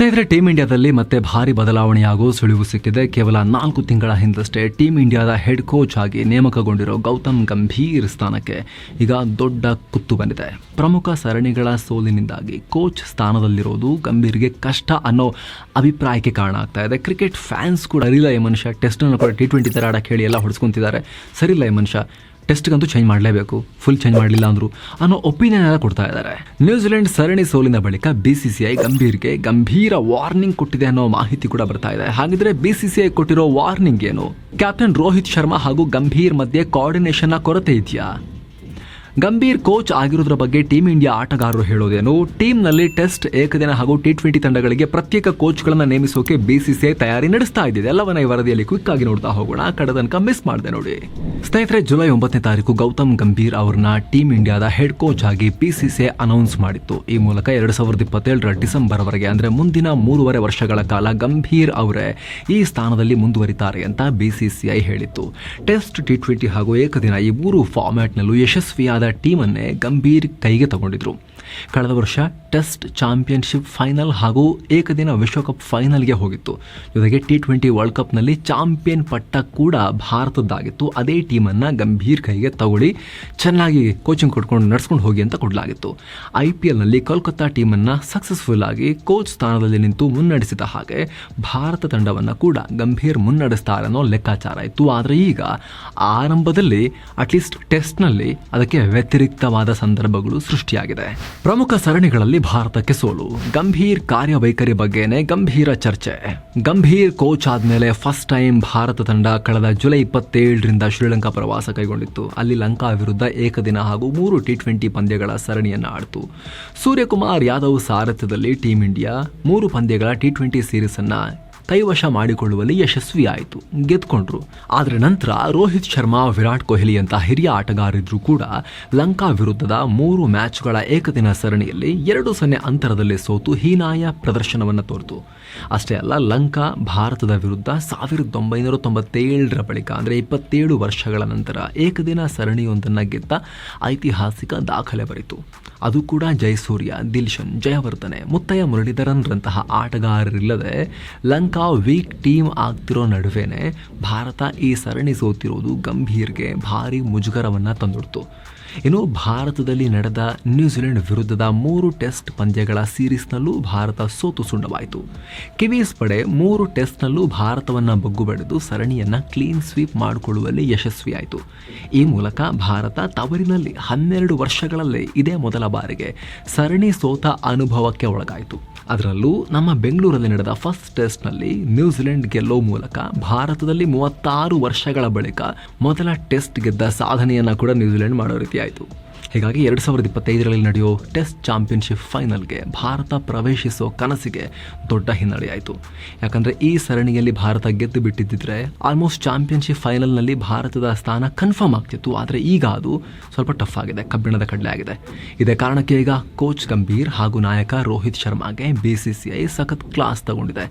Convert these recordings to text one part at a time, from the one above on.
ಸ್ನೇಹಿತರೆ ಟೀಮ್ ಇಂಡಿಯಾದಲ್ಲಿ ಮತ್ತೆ ಭಾರಿ ಬದಲಾವಣೆಯಾಗುವ ಸುಳಿವು ಸಿಕ್ಕಿದೆ. ಕೇವಲ ನಾಲ್ಕು ತಿಂಗಳ ಹಿಂದಷ್ಟೇ ಟೀಮ್ ಇಂಡಿಯಾದ ಹೆಡ್ ಕೋಚ್ ಆಗಿ ನೇಮಕಗೊಂಡಿರೋ ಗೌತಮ್ ಗಂಭೀರ್ ಸ್ಥಾನಕ್ಕೆ ಈಗ ದೊಡ್ಡ ಕುತ್ತು ಬಂದಿದೆ. ಪ್ರಮುಖ ಸರಣಿಗಳ ಸೋಲಿನಿಂದಾಗಿ ಕೋಚ್ ಸ್ಥಾನದಲ್ಲಿರೋದು ಗಂಭೀರ್ಗೆ ಕಷ್ಟ ಅನ್ನೋ ಅಭಿಪ್ರಾಯಕ್ಕೆ ಕಾರಣ ಆಗ್ತಾ ಇದೆ. ಕ್ರಿಕೆಟ್ ಫ್ಯಾನ್ಸ್ ಕೂಡ ಸರಿಲ್ಲ ಈ ಮನುಷ್ಯ. ಟೆಸ್ಟನ್ನು ಕೂಡ ಟಿ ಟ್ವೆಂಟಿ ಥರ ಆಡಕ್ಕೆ ಹೇಳಿ ಎಲ್ಲ ಹೊಡೆಸ್ಕೊಂತಿದ್ದಾರೆ. ಸರಿಲ್ಲ ಈ ಮನುಷ್ಯ. ಟೆಸ್ಟ್ಗಂತೂ ಚೇಂಜ್ ಮಾಡಲೇಬೇಕು. ಫುಲ್ ಚೇಂಜ್ ಮಾಡಲಿಲ್ಲ ಅಂದರು. ಅನ್ನೋ ಒಪಿನಿಯನ್ ಎಲ್ಲ ಕೊಡ್ತಾ ಇದ್ದಾರೆ. ನ್ಯೂಜಿಲೆಂಡ್ ಸರಣಿ ಸೋಲಿನ ಬಳಿಕ ಬಿ ಸಿ ಸಿ ಐ ಗಂಭೀರ್ಗೆ ಗಂಭೀರ ವಾರ್ನಿಂಗ್ ಕೊಟ್ಟಿದೆ ಅನ್ನೋ ಮಾಹಿತಿ ಕೂಡ ಬರ್ತಾ ಇದೆ. ಹಾಗಿದ್ರೆ ಐ ಕೊಟ್ಟಿರೋ ವಾರ್ನಿಂಗ್ ಏನು? ಕ್ಯಾಪ್ಟನ್ ರೋಹಿತ್ ಶರ್ಮಾ ಹಾಗೂ ಗಂಭೀರ್ ಮಧ್ಯೆ ಕೋಆರ್ಡಿನೇಷನ್ನ ಕೊರತೆ ಇದೆಯಾ? ಗಂಭೀರ್ ಕೋಚ್ ಆಗಿರೋದ್ರ ಬಗ್ಗೆ ಟೀಮ್ ಇಂಡಿಯಾ ಆಟಗಾರರು ಹೇಳೋದೇನು ಟೀಮ್ನಲ್ಲಿ ಟೆಸ್ಟ್, ಏಕದಿನ ಹಾಗೂ ಟಿ ಟ್ವೆಂಟಿ ತಂಡಗಳಿಗೆ ಪ್ರತ್ಯೇಕ ಕೋಚ್ಗಳನ್ನು ನೇಮಿಸೋಕೆ ಬಿಸಿಸಿಐ ತಯಾರಿ ನಡೆಸ್ತಾ ಇದ್ದಿದೆ. ಎಲ್ಲವನ್ನ ಈ ವರದಿಯಲ್ಲಿ ಕ್ವಿಕ್ ಆಗಿ ನೋಡ್ತಾ ಹೋಗೋಣ. ಕಡೆ ತನಕ ಮಿಸ್ ಮಾಡಿದೆ ನೋಡಿ. ಸ್ನೇಹಿತರೆ, ಜುಲೈ ಒಂಬತ್ತನೇ ತಾರೀಕು ಗೌತಮ್ ಗಂಭೀರ್ ಅವರನ್ನ ಟೀಮ್ ಇಂಡಿಯಾದ ಹೆಡ್ ಕೋಚ್ ಆಗಿ ಬಿಸಿಸಿಐ ಅನೌನ್ಸ್ ಮಾಡಿತ್ತು. ಈ ಮೂಲಕ ಎರಡ್ ಸಾವಿರದ ಇಪ್ಪತ್ತೇಳರ ಡಿಸೆಂಬರ್ವರೆಗೆ, ಅಂದ್ರೆ ಮುಂದಿನ ಮೂರುವರೆ ವರ್ಷಗಳ ಕಾಲ ಗಂಭೀರ್ ಅವರೇ ಈ ಸ್ಥಾನದಲ್ಲಿ ಮುಂದುವರಿತಾರೆ ಅಂತ ಬಿಸಿಸಿಐ ಹೇಳಿತ್ತು. ಟೆಸ್ಟ್ ಟಿ ಟ್ವೆಂಟಿ ಹಾಗೂ ಏಕದಿನ ಈ ಮೂರು ಫಾರ್ಮ್ಯಾಟ್ನಲ್ಲೂ ಯಶಸ್ವಿಯಾದ ಟೀಮನ್ನೇ ಗಂಭೀರ್ ಕೈಗೆ ತಗೊಂಡಿದ್ರು. ಕಳೆದ ವರ್ಷ ಟೆಸ್ಟ್ ಚಾಂಪಿಯನ್ಶಿಪ್ ಫೈನಲ್ ಹಾಗೂ ಏಕದಿನ ವಿಶ್ವಕಪ್ ಫೈನಲ್ಗೆ ಹೋಗಿತ್ತು. ಜೊತೆಗೆ ಟಿ ಟ್ವೆಂಟಿ ವರ್ಲ್ಡ್ ಕಪ್ನಲ್ಲಿ ಚಾಂಪಿಯನ್ ಪಟ್ಟ ಕೂಡ ಭಾರತದ್ದಾಗಿತ್ತು. ಅದೇ ಟೀಮನ್ನು ಗಂಭೀರ್ ಕೈಗೆ ತಗೊಳ್ಳಿ, ಚೆನ್ನಾಗಿ ಕೋಚಿಂಗ್ ಕೊಟ್ಕೊಂಡು ನಡೆಸ್ಕೊಂಡು ಹೋಗಿ ಅಂತ ಕೊಡಲಾಗಿತ್ತು. ಐ ಪಿ ಎಲ್ನಲ್ಲಿ ಕೋಲ್ಕತ್ತಾ ಟೀಮನ್ನು ಸಕ್ಸಸ್ಫುಲ್ ಆಗಿ ಕೋಚ್ ಸ್ಥಾನದಲ್ಲಿ ನಿಂತು ಮುನ್ನಡೆಸಿದ ಹಾಗೆ ಭಾರತ ತಂಡವನ್ನು ಕೂಡ ಗಂಭೀರ್ ಮುನ್ನಡೆಸ್ತಾರೆ ಅನ್ನೋ ಲೆಕ್ಕಾಚಾರ ಇತ್ತು. ಆದರೆ ಈಗ ಆರಂಭದಲ್ಲಿ ಅಟ್ಲೀಸ್ಟ್ ಟೆಸ್ಟ್ನಲ್ಲಿ ಅದಕ್ಕೆ ವ್ಯತಿರಿಕ್ತವಾದ ಸಂದರ್ಭಗಳು ಸೃಷ್ಟಿಯಾಗಿದೆ. ಪ್ರಮುಖ ಸರಣಿಗಳಲ್ಲಿ ಭಾರತಕ್ಕೆ ಸೋಲು. ಗಂಭೀರ್ ಕಾರ್ಯವೈಖರಿ ಬಗ್ಗೆನೇ ಗಂಭೀರ ಚರ್ಚೆ. ಗಂಭೀರ್ ಕೋಚ್ ಆದ್ಮೇಲೆ ಫಸ್ಟ್ ಟೈಮ್ ಭಾರತ ತಂಡ ಕಳೆದ ಜುಲೈ ಇಪ್ಪತ್ತೇಳರಿಂದ ಶ್ರೀಲಂಕಾ ಪ್ರವಾಸ ಕೈಗೊಂಡಿತ್ತು. ಅಲ್ಲಿ ಲಂಕಾ ವಿರುದ್ಧ ಏಕದಿನ ಹಾಗೂ ಮೂರು ಟಿ ಟ್ವೆಂಟಿ ಪಂದ್ಯಗಳ ಸರಣಿಯನ್ನು ಆಡಿತು ಸೂರ್ಯಕುಮಾರ್ ಯಾದವ್ ಸಾರಥ್ಯದಲ್ಲಿ ಟೀಂ ಇಂಡಿಯಾ ಮೂರು ಪಂದ್ಯಗಳ ಟಿ ಟ್ವೆಂಟಿ ಸೀರೀಸ್ ಅನ್ನ ಕೈವಶ ಮಾಡಿಕೊಳ್ಳುವಲ್ಲಿ ಯಶಸ್ವಿಯಾಯಿತು, ಗೆದ್ಕೊಂಡ್ರು. ಆದರೆ ನಂತರ ರೋಹಿತ್ ಶರ್ಮಾ, ವಿರಾಟ್ ಕೊಹ್ಲಿ ಅಂತ ಹಿರಿಯ ಆಟಗಾರರಿದ್ರು ಕೂಡ ಲಂಕಾ ವಿರುದ್ಧದ ಮೂರು ಮ್ಯಾಚ್ಗಳ ಏಕದಿನ ಸರಣಿಯಲ್ಲಿ ಎರಡು ಸೊನ್ನೆ ಅಂತರದಲ್ಲಿ ಸೋತು ಹೀನಾಯ ಪ್ರದರ್ಶನವನ್ನು ತೋರಿತು. ಅಷ್ಟೇ ಅಲ್ಲ, ಲಂಕಾ ಭಾರತದ ವಿರುದ್ಧ ಸಾವಿರದ ಒಂಬೈನೂರ ತೊಂಬತ್ತೇಳರ ಬಳಿಕ, ಅಂದರೆ ಇಪ್ಪತ್ತೇಳು ವರ್ಷಗಳ ನಂತರ ಏಕದಿನ ಸರಣಿಯೊಂದನ್ನು ಗೆದ್ದ ಐತಿಹಾಸಿಕ ದಾಖಲೆ ಬರಿತು. ಅದು ಕೂಡ ಜಯಸೂರ್ಯ, ದಿಲ್ಶನ್, ಜಯವರ್ಧನೆ, ಮುತ್ತಯ್ಯ ಮುರಳೀಧರನ್ರಂತಹ ಆಟಗಾರರಿಲ್ಲದೆ ಲಂಕಾ ವೀಕ್ ಟೀಮ್ ಆಗ್ತಿರೋ ನಡುವೆನೆ ಭಾರತ ಈ ಸರಣಿ ಸೋತಿರೋದು ಗಂಭೀರ್ಗೆ ಭಾರಿ ಮುಜುಗರವನ್ನು ತಂದೊಡ್ತು. ಇನ್ನು ಭಾರತದಲ್ಲಿ ನಡೆದ ನ್ಯೂಜಿಲೆಂಡ್ ವಿರುದ್ಧದ ಮೂರು ಟೆಸ್ಟ್ ಪಂದ್ಯಗಳ ಸೀರೀಸ್ನಲ್ಲೂ ಭಾರತ ಸೋತು ಸುಂಡವಾಯಿತು ಕಿವೀಸ್ ಪಡೆ ಮೂರು ಟೆಸ್ಟ್ನಲ್ಲೂ ಭಾರತವನ್ನು ಬಗ್ಗು ಬಡಿದು ಸರಣಿಯನ್ನು ಕ್ಲೀನ್ ಸ್ವೀಪ್ ಮಾಡಿಕೊಳ್ಳುವಲ್ಲಿ ಯಶಸ್ವಿಯಾಯಿತು. ಈ ಮೂಲಕ ಭಾರತ ತವರಿನಲ್ಲಿ ಹನ್ನೆರಡು ವರ್ಷಗಳಲ್ಲೇ ಇದೇ ಮೊದಲ ಬಾರಿಗೆ ಸರಣಿ ಸೋತ ಅನುಭವಕ್ಕೆ ಒಳಗಾಯಿತು. ಅದರಲ್ಲೂ ನಮ್ಮ ಬೆಂಗಳೂರಲ್ಲಿ ನಡೆದ ಫಸ್ಟ್ ಟೆಸ್ಟ್ನಲ್ಲಿ ನ್ಯೂಜಿಲೆಂಡ್ ಗೆಲ್ಲೋ ಮೂಲಕ ಭಾರತದಲ್ಲಿ ಮೂವತ್ತಾರು ವರ್ಷಗಳ ಬಳಿಕ ಮೊದಲ ಟೆಸ್ಟ್ ಗೆದ್ದ ಸಾಧನೆಯನ್ನು ಕೂಡ ನ್ಯೂಜಿಲೆಂಡ್ ಮಾಡೋ ರೀತಿ ಆಯಿತು ಹೀಗಾಗಿ ಎರಡು ಸಾವಿರದ ಇಪ್ಪತ್ತೈದರಲ್ಲಿ ನಡೆಯೋ ಟೆಸ್ಟ್ ಚಾಂಪಿಯನ್ಶಿಪ್ ಫೈನಲ್ಗೆ ಭಾರತ ಪ್ರವೇಶಿಸೋ ಕನಸಿಗೆ ದೊಡ್ಡ ಹಿನ್ನಡೆಯಾಯಿತು. ಯಾಕಂದರೆ ಈ ಸರಣಿಯಲ್ಲಿ ಭಾರತ ಗೆದ್ದು ಬಿಟ್ಟಿದ್ದರೆ ಆಲ್ಮೋಸ್ಟ್ ಚಾಂಪಿಯನ್ಶಿಪ್ ಫೈನಲ್ನಲ್ಲಿ ಭಾರತದ ಸ್ಥಾನ ಕನ್ಫರ್ಮ್ ಆಗ್ತಿತ್ತು. ಆದರೆ ಈಗ ಅದು ಸ್ವಲ್ಪ ಟಫ್ ಆಗಿದೆ, ಕಬ್ಬಿಣದ ಕಡಲೆ ಆಗಿದೆ. ಇದೇ ಕಾರಣಕ್ಕೆ ಈಗ ಕೋಚ್ ಗಂಭೀರ್ ಹಾಗೂ ನಾಯಕ ರೋಹಿತ್ ಶರ್ಮಾಗೆ ಬಿ ಸಿ ಸಿ ಐ ಸಖತ್ ಕ್ಲಾಸ್ ತಗೊಂಡಿದೆ.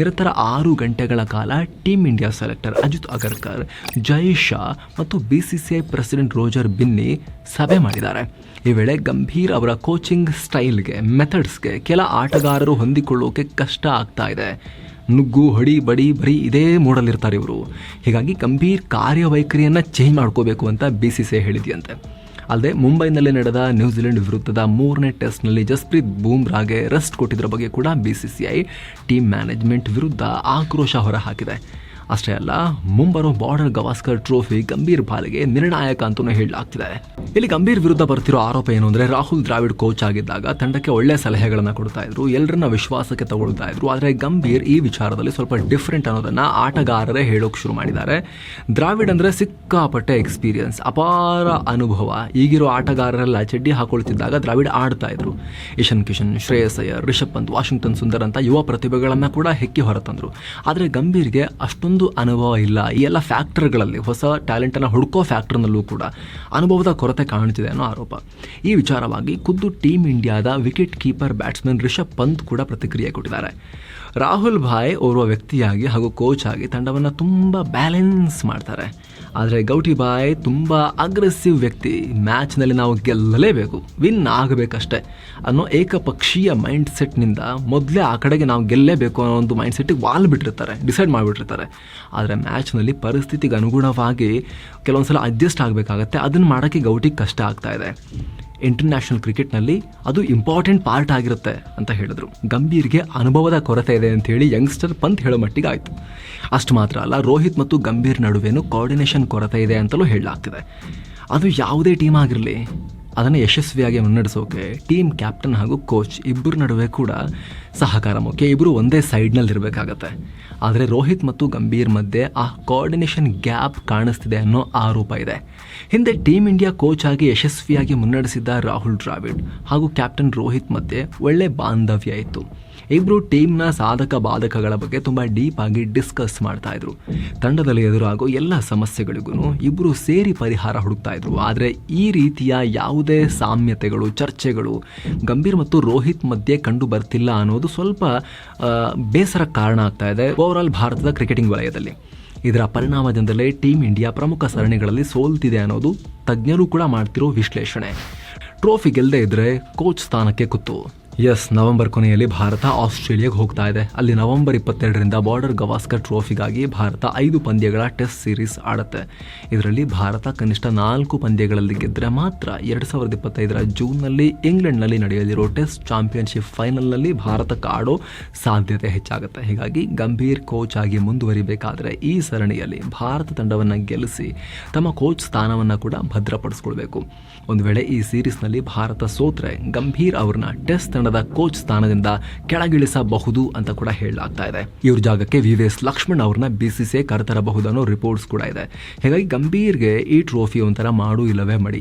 ನಿರಂತರ ಆರು ಗಂಟೆಗಳ ಕಾಲ team India selector Ajit Agarkar Jay Shah ಮತ್ತು B C C I president Roger Binny ಸಭೆ ಮಾಡಿದ್ದಾರೆ. ಈ ವೇಳೆ ಗಂಭೀರ್ ಅವರ ಕೋಚಿಂಗ್ ಸ್ಟೈಲ್ಗೆ ಮೆಥಡ್ಸ್ಗೆ ಕೆಲ ಆಟಗಾರರು ಹೊಂದಿಕೊಳ್ಳೋಕೆ ಕಷ್ಟ ಆಗ್ತಾ ಇದೆ. ನುಗ್ಗು, ಹೊಡಿ, ಬಡಿ ಬರೀ ಇದೇ ಮೂಡಲ್ಲಿರ್ತಾರೆ ಇವರು. ಹೀಗಾಗಿ ಗಂಭೀರ್ ಕಾರ್ಯವೈಖರಿಯನ್ನು ಚೇಂಜ್ ಮಾಡ್ಕೋಬೇಕು ಅಂತ ಬಿ ಸಿ ಸಿ ಹೇಳಿದೆಯಂತೆ. ಅಲ್ಲದೆ ಮುಂಬೈನಲ್ಲಿ ನಡೆದ ನ್ಯೂಜಿಲೆಂಡ್ ವಿರುದ್ಧದ ಮೂರನೇ ಟೆಸ್ಟ್ನಲ್ಲಿ ಜಸ್ಪ್ರೀತ್ ಬೂಮ್ರಾಗೆ ರೆಸ್ಟ್ ಕೊಟ್ಟಿದ್ದರ ಬಗ್ಗೆ ಕೂಡ B C C I team management ವಿರುದ್ಧ ಆಕ್ರೋಶ ಹೊರಹಾಕಿದೆ. ಅಷ್ಟೇ ಅಲ್ಲ, ಮುಂಬರೋ ಬಾರ್ಡರ್ ಗವಾಸ್ಕರ್ ಟ್ರೋಫಿ ಗಂಭೀರ್ ಪಾಲಿಗೆ ನಿರ್ಣಾಯಕ ಅಂತಲೂ ಹೇಳಲಾಗ್ತಿದೆ. ಇಲ್ಲಿ ಗಂಭೀರ್ ವಿರುದ್ಧ ಬರ್ತಿರೋ ಆರೋಪ ಏನು ಅಂದರೆ, ರಾಹುಲ್ ದ್ರಾವಿಡ್ ಕೋಚ್ ಆಗಿದ್ದಾಗ ತಂಡಕ್ಕೆ ಒಳ್ಳೆ ಸಲಹೆಗಳನ್ನು ಕೊಡ್ತಾ ಇದ್ರು ಎಲ್ಲರನ್ನ ವಿಶ್ವಾಸಕ್ಕೆ ತಗೊಳ್ತಾ ಇದ್ರು, ಆದರೆ ಗಂಭೀರ್ ಈ ವಿಚಾರದಲ್ಲಿ ಸ್ವಲ್ಪ ಡಿಫ್ರೆಂಟ್ ಅನ್ನೋದನ್ನ ಆಟಗಾರರೇ ಹೇಳೋಕೆ ಶುರು ಮಾಡಿದ್ದಾರೆ. ದ್ರಾವಿಡ್ ಅಂದ್ರೆ ಸಿಕ್ಕಾಪಟ್ಟೆ ಎಕ್ಸ್ಪೀರಿಯನ್ಸ್ ಅಪಾರ ಅನುಭವ. ಈಗಿರೋ ಆಟಗಾರರೆಲ್ಲ ಚಡ್ಡಿ ಹಾಕೊಳ್ತಿದ್ದಾಗ ದ್ರಾವಿಡ್ ಆಡ್ತಾ ಇದ್ರು. ಇಶನ್ ಕಿಶನ್, ಶ್ರೇಯಸ್ ಅಯ್ಯರ್, ರಿಷಬ್ ಪಂತ್, ವಾಷಿಂಗ್ಟನ್ ಸುಂದರ್ ಅಂತ ಯುವ ಪ್ರತಿಭೆಗಳನ್ನ ಕೂಡ ಹೆಕ್ಕಿ ಹೊರತಂದ್ರು. ಆದರೆ ಗಂಭೀರ್ಗೆ ಅಷ್ಟೊಂದು ಅಷ್ಟೊಂದು ಅನುಭವ ಇಲ್ಲ. ಈ ಎಲ್ಲ ಫ್ಯಾಕ್ಟರ್ಗಳಲ್ಲಿ ಹೊಸ ಟ್ಯಾಲೆಂಟನ್ನು ಹುಡುಕೋ ಫ್ಯಾಕ್ಟರ್ನಲ್ಲೂ ಕೂಡ ಅನುಭವದ ಕೊರತೆ ಕಾಣುತ್ತಿದೆ ಅನ್ನೋ ಆರೋಪ. ಈ ವಿಚಾರವಾಗಿ ಖುದ್ದು ಟೀಮ್ ಇಂಡಿಯಾದ wicket keeper batsman Rishabh Pant ಕೂಡ ಪ್ರತಿಕ್ರಿಯೆ ಕೊಟ್ಟಿದ್ದಾರೆ. ರಾಹುಲ್ ಭಾಯ್ ಓರ್ವ ವ್ಯಕ್ತಿಯಾಗಿ ಹಾಗೂ ಕೋಚ್ ಆಗಿ ತಂಡವನ್ನು ತುಂಬ ಬ್ಯಾಲೆನ್ಸ್ ಮಾಡ್ತಾರೆ. ಆದರೆ ಗೌಟಿ ಬಾಯ್ ತುಂಬ ಅಗ್ರೆಸಿವ್ ವ್ಯಕ್ತಿ. ಮ್ಯಾಚ್ನಲ್ಲಿ ನಾವು ಗೆಲ್ಲಲೇಬೇಕು. ವಿನ್ ಆಗಬೇಕಷ್ಟೆ ಅನ್ನೋ ಏಕಪಕ್ಷೀಯ ಮೈಂಡ್ ಸೆಟ್ನಿಂದ ಮೊದಲೇ ಆ ಕಡೆಗೆ ನಾವು ಗೆಲ್ಲಲೇಬೇಕು ಅನ್ನೋ ಒಂದು ಮೈಂಡ್ ಸೆಟ್ಟಿಗೆ ವಾಲ್ ಬಿಟ್ಟಿರ್ತಾರೆ ಡಿಸೈಡ್ ಮಾಡಿಬಿಟ್ಟಿರ್ತಾರೆ. ಆದರೆ ಮ್ಯಾಚ್ನಲ್ಲಿ ಪರಿಸ್ಥಿತಿಗೆ ಅನುಗುಣವಾಗಿ ಕೆಲವೊಂದು ಸಲ ಅಡ್ಜಸ್ಟ್ ಆಗಬೇಕಾಗತ್ತೆ. ಅದನ್ನು ಮಾಡೋಕ್ಕೆ ಗೌಟಿಗೆ ಕಷ್ಟ ಆಗ್ತಾ ಇದೆ. ಇಂಟರ್ನ್ಯಾಷನಲ್ ಕ್ರಿಕೆಟ್ನಲ್ಲಿ ಅದು ಇಂಪಾರ್ಟೆಂಟ್ ಪಾರ್ಟ್ ಆಗಿರುತ್ತೆ ಅಂತ ಹೇಳಿದ್ರು. ಗಂಭೀರ್ಗೆ ಅನುಭವದ ಕೊರತೆ ಇದೆ ಅಂತ ಹೇಳಿ ಯಂಗ್ಸ್ಟರ್ ಪಂತ್ ಹೇಳೋ ಮಟ್ಟಿಗೆ ಆಯಿತು. ಅಷ್ಟು ಮಾತ್ರ ಅಲ್ಲ, ರೋಹಿತ್ ಮತ್ತು ಗಂಭೀರ್ ನಡುವೆನೂ ಕೋಆರ್ಡಿನೇಷನ್ ಕೊರತೆ ಇದೆ ಅಂತಲೂ ಹೇಳಲಾಗ್ತಿದೆ. ಅದು ಯಾವುದೇ ಟೀಮ್ ಆಗಿರಲಿ ಅದನ್ನು ಯಶಸ್ವಿಯಾಗಿ ಮುನ್ನಡೆಸೋಕೆ ಟೀಮ್ ಕ್ಯಾಪ್ಟನ್ ಹಾಗೂ ಕೋಚ್ ಇಬ್ಬರ ನಡುವೆ ಕೂಡ ಸಹಕಾರ ಮುಖ್ಯ. ಇಬ್ಬರು ಒಂದೇ ಸೈಡ್ನಲ್ಲಿ ಇರಬೇಕಾಗತ್ತೆ. ಆದರೆ ರೋಹಿತ್ ಮತ್ತು ಗಂಭೀರ್ ಮಧ್ಯೆ ಆ ಕೋಆರ್ಡಿನೇಷನ್ ಗ್ಯಾಪ್ ಕಾಣಿಸ್ತಿದೆ ಅನ್ನೋ ಆರೋಪ ಇದೆ. ಹಿಂದೆ ಟೀಮ್ ಇಂಡಿಯಾ ಕೋಚ್ ಆಗಿ ಯಶಸ್ವಿಯಾಗಿ ಮುನ್ನಡೆಸಿದ್ದ ರಾಹುಲ್ ದ್ರಾವಿಡ್ ಹಾಗೂ ಕ್ಯಾಪ್ಟನ್ ರೋಹಿತ್ ಮಧ್ಯೆ ಒಳ್ಳೆ ಬಾಂಧವ್ಯ ಇತ್ತು. ಇಬ್ಬರು ಟೀಮ್ನ ಸಾಧಕ ಬಾಧಕಗಳ ಬಗ್ಗೆ ತುಂಬ ಡೀಪ್ ಆಗಿ ಡಿಸ್ಕಸ್ ಮಾಡ್ತಾ ಇದ್ರು. ತಂಡದಲ್ಲಿ ಎದುರಾಗೋ ಎಲ್ಲ ಸಮಸ್ಯೆಗಳಿಗೂ ಇಬ್ಬರು ಸೇರಿ ಪರಿಹಾರ ಹುಡುಕ್ತಾ ಇದ್ರು. ಆದರೆ ಈ ರೀತಿಯ ಯಾವುದೇ ಸಾಮ್ಯತೆಗಳು, ಚರ್ಚೆಗಳು ಗಂಭೀರ್ ಮತ್ತು ರೋಹಿತ್ ಮಧ್ಯೆ ಕಂಡು ಬರ್ತಿಲ್ಲ ಅನ್ನೋದು ಸ್ವಲ್ಪ ಬೇಸರ ಕಾರಣ ಆಗ್ತಾ ಇದೆ ಆಲ್ ಭಾರತದ ಕ್ರಿಕೆಟಿಂಗ್ ವಲಯದಲ್ಲಿ. ಇದರ ಪರಿಣಾಮದಿಂದಲೇ ಟೀಮ್ ಇಂಡಿಯಾ ಪ್ರಮುಖ ಸರಣಿಗಳಲ್ಲಿ ಸೋಲ್ತಿದೆ ಅನ್ನೋದು ತಜ್ಞರು ಕೂಡ ಮಾಡ್ತಿರೋ ವಿಶ್ಲೇಷಣೆ. ಟ್ರೋಫಿ ಗೆಲ್ಲದೆ ಇದ್ರೆ ಕೋಚ್ ಸ್ಥಾನಕ್ಕೆ ಕುತ್ತು ಎಸ್ ನವೆಂಬರ್ ಕೊನೆಯಲ್ಲಿ ಭಾರತ ಆಸ್ಟ್ರೇಲಿಯಾಗೆ ಹೋಗ್ತಾ ಇದೆ. ಅಲ್ಲಿ ನವೆಂಬರ್ ಇಪ್ಪತ್ತೆರಡರಿಂದ ಬಾರ್ಡರ್ ಗವಾಸ್ಕರ್ ಟ್ರೋಫಿಗಾಗಿ ಭಾರತ ಐದು ಪಂದ್ಯಗಳ ಟೆಸ್ಟ್ ಸೀರೀಸ್ ಆಡುತ್ತೆ. ಇದರಲ್ಲಿ ಭಾರತ ಕನಿಷ್ಠ ನಾಲ್ಕು ಪಂದ್ಯಗಳಲ್ಲಿ ಗೆದ್ದರೆ ಮಾತ್ರ ಎರಡು ಸಾವಿರದ ಇಪ್ಪತ್ತೈದರ ಜೂನ್ನಲ್ಲಿ ಇಂಗ್ಲೆಂಡ್ನಲ್ಲಿ ನಡೆಯಲಿರೋ ಟೆಸ್ಟ್ ಚಾಂಪಿಯನ್ಶಿಪ್ ಫೈನಲ್ನಲ್ಲಿ ಭಾರತಕ್ಕೆ ಆಡೋ ಸಾಧ್ಯತೆ ಹೆಚ್ಚಾಗುತ್ತೆ. ಹೀಗಾಗಿ ಗಂಭೀರ್ ಕೋಚ್ ಆಗಿ ಮುಂದುವರಿಬೇಕಾದರೆ ಈ ಸರಣಿಯಲ್ಲಿ ಭಾರತ ತಂಡವನ್ನು ಗೆಲ್ಲಿಸಿ ತಮ್ಮ ಕೋಚ್ ಸ್ಥಾನವನ್ನು ಕೂಡ ಭದ್ರಪಡಿಸ್ಕೊಳ್ಬೇಕು. ಒಂದು ವೇಳೆ ಈ ಸೀರೀಸ್ನಲ್ಲಿ ಭಾರತ ಸೋತ್ರೆ ಗಂಭೀರ್ ಅವ್ರನ್ನ ಟೆಸ್ಟ್ ತಂಡದ ಕೋಚ್ ಸ್ಥಾನದಿಂದ ಕೆಳಗಿಳಿಸಬಹುದು ಅಂತ ಕೂಡ ಹೇಳಲಾಗ್ತಾ ಇದೆ. ಇವ್ರ ಜಾಗಕ್ಕೆ ವಿ ವಿ ಎಸ್ ಲಕ್ಷ್ಮಣ್ ಅವ್ರನ್ನ ಬಿ ಸಿ ಸಿ ಕರೆತರಬಹುದು ಅನ್ನೋ ರಿಪೋರ್ಟ್ಸ್ ಕೂಡ ಇದೆ. ಹೀಗಾಗಿ ಗಂಭೀರ್ಗೆ ಈ ಟ್ರೋಫಿ ಒಂಥರ ಮಾಡು ಇಲ್ಲವೇ ಮಡಿ.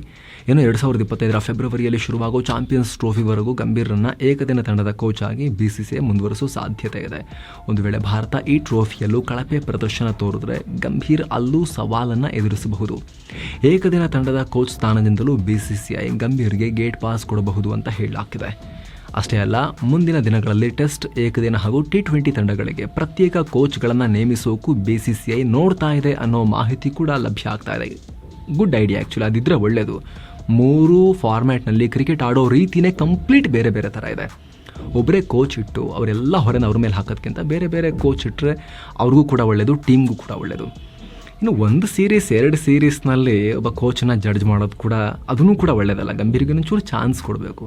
ಏನು ಎರಡು ಸಾವಿರದ ಇಪ್ಪತ್ತೈದರ ಫೆಬ್ರವರಿಯಲ್ಲಿ ಶುರುವಾಗೋ ಚಾಂಪಿಯನ್ಸ್ ಟ್ರೋಫಿವರೆಗೂ ಗಂಭೀರ್ರನ್ನ ಏಕದಿನ ತಂಡದ ಕೋಚ್ ಆಗಿ ಬಿ ಸಿ ಸಿ ಮುಂದುವರಿಸೋ ಸಾಧ್ಯತೆ ಇದೆ. ಒಂದು ವೇಳೆ ಭಾರತ ಈ ಟ್ರೋಫಿಯಲ್ಲೂ ಕಳಪೆ ಪ್ರದರ್ಶನ ತೋರಿದ್ರೆ ಗಂಭೀರ್ ಅಲ್ಲೂ ಸವಾಲನ್ನು ಎದುರಿಸಬಹುದು. ಏಕದಿನ ತಂಡದ ಕೋಚ್ ಸ್ಥಾನದಿಂದಲೂ ಬಿ ಸಿ ಸಿ ಐ ಗಂಭೀರ್ಗೆ ಗೇಟ್ ಪಾಸ್ ಕೊಡಬಹುದು ಅಂತ ಹೇಳಲಾಗ್ತಿದೆ. ಅಷ್ಟೇ ಅಲ್ಲ, ಮುಂದಿನ ದಿನಗಳಲ್ಲಿ ಟೆಸ್ಟ್ ಏಕದಿನ ಹಾಗೂ ಟಿ ಟ್ವೆಂಟಿ ತಂಡಗಳಿಗೆ ಪ್ರತ್ಯೇಕ ಕೋಚ್ಗಳನ್ನು ನೇಮಿಸೋಕು ಬಿ ಸಿ ಸಿ ಐ ನೋಡ್ತಾ ಇದೆ ಅನ್ನೋ ಮಾಹಿತಿ ಕೂಡ ಲಭ್ಯ ಆಗ್ತಾ ಇದೆ. ಗುಡ್ ಐಡಿಯಾ ಆ್ಯಕ್ಚುಲಿ ಅದಿದ್ರೆ ಒಳ್ಳೆಯದು ಮೂರು ಫಾರ್ಮ್ಯಾಟ್ನಲ್ಲಿ ಕ್ರಿಕೆಟ್ ಆಡೋ ರೀತಿನೇ ಕಂಪ್ಲೀಟ್ ಬೇರೆ ಬೇರೆ ಥರ ಇದೆ. ಒಬ್ಬರೇ ಕೋಚ್ ಇಟ್ಟು ಅವರೆಲ್ಲ ಹೊರೆನ ಅವ್ರ ಮೇಲೆ ಹಾಕೋದ್ಕಿಂತ ಬೇರೆ ಬೇರೆ ಕೋಚ್ ಇಟ್ಟರೆ ಅವ್ರಿಗೂ ಕೂಡ ಒಳ್ಳೆಯದು ಟೀಮ್ಗೂ ಕೂಡ ಒಳ್ಳೆಯದು ಇನ್ನು ಒಂದು ಸೀರೀಸ್ ಎರಡು ಸೀರೀಸ್ನಲ್ಲಿ ಒಬ್ಬ ಕೋಚನ್ನ ಜಡ್ಜ್ ಮಾಡೋದು ಕೂಡ ಅದನ್ನು ಕೂಡ ಒಳ್ಳೆಯದಲ್ಲ ಗಂಭೀರ್ಗೆ ಒಂಚೂರು ಚಾನ್ಸ್ ಕೊಡಬೇಕು.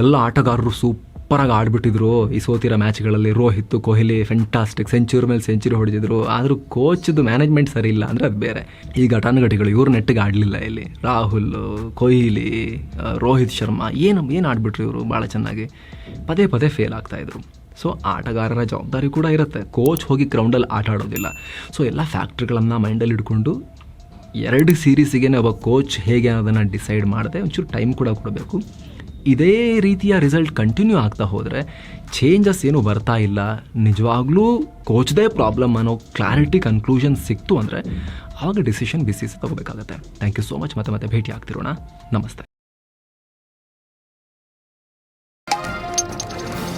ಎಲ್ಲ ಆಟಗಾರರು ಸೂಪರಾಗಿ ಆಡಿಬಿಟ್ಟಿದ್ರು. ಈ ಸೋತಿರೋ ಮ್ಯಾಚ್ಗಳಲ್ಲಿ ರೋಹಿತ್, ಕೊಹ್ಲಿ ಫೆಂಟಾಸ್ಟಿಕ್ ಸೆಂಚುರಿ ಮೇಲೆ ಸೆಂಚುರಿ ಹೊಡೆದಿದ್ರು. ಆದರೂ ಕೋಚ್ದು ಮ್ಯಾನೇಜ್ಮೆಂಟ್ ಸರಿ ಇಲ್ಲ ಅಂದರೆ ಅದು ಬೇರೆ. ಈ ಘಟಾನುಘಟಿಗಳು ಇವ್ರು ನೆಟ್ಟಿಗೆ ಆಡಲಿಲ್ಲ ಇಲ್ಲಿ. ರಾಹುಲ್, ಕೊಹ್ಲಿ, ರೋಹಿತ್ ಶರ್ಮಾ, ಏನು ಏನು ಆಡಿಬಿಟ್ರು ಇವರು? ಭಾಳ ಚೆನ್ನಾಗಿ. ಪದೇ ಪದೇ ಫೇಲ್ ಆಗ್ತಾಯಿದ್ರು ಸೊ ಆಟಗಾರರ ಜವಾಬ್ದಾರಿ ಕೂಡ ಇರುತ್ತೆ. ಕೋಚ್ ಹೋಗಿ ಗ್ರೌಂಡಲ್ಲಿ ಆಟ ಆಡೋದಿಲ್ಲ. ಸೊ ಎಲ್ಲ ಫ್ಯಾಕ್ಟ್ರಿಗಳನ್ನು ಮೈಂಡಲ್ಲಿ ಇಟ್ಕೊಂಡು ಎರಡು ಸೀರೀಸಿಗೆ ಒಬ್ಬ ಕೋಚ್ ಹೇಗೆ ಅನ್ನೋದನ್ನು ಡಿಸೈಡ್ ಮಾಡದೆ ಒಂಚೂರು ಟೈಮ್ ಕೂಡ ಕೊಡಬೇಕು. ಇದೇ ರೀತಿಯ ರಿಸಲ್ಟ್ ಕಂಟಿನ್ಯೂ ಆಗ್ತಾ ಹೋದರೆ ಚೇಂಜಸ್ ಏನು ಬರ್ತಾ ಇಲ್ಲ. ನಿಜವಾಗ್ಲೂ ಕೋಚ್ದೇ ಪ್ರಾಬ್ಲಮ್ ಅನ್ನೋ ಕ್ಲಾರಿಟಿ ಕನ್ಕ್ಲೂಷನ್ ಸಿಕ್ತು ಅಂದರೆ ಆವಾಗ ಡಿಸಿಷನ್ ಬಿಸಿಸಿ ತಗೋಬೇಕಾಗತ್ತೆ. ಥ್ಯಾಂಕ್ ಯು ಸೋ ಮಚ್ ಮತ್ತೆ ಮತ್ತೆ ಭೇಟಿ ಆಗ್ತಿರೋಣ ನಮಸ್ತೆ.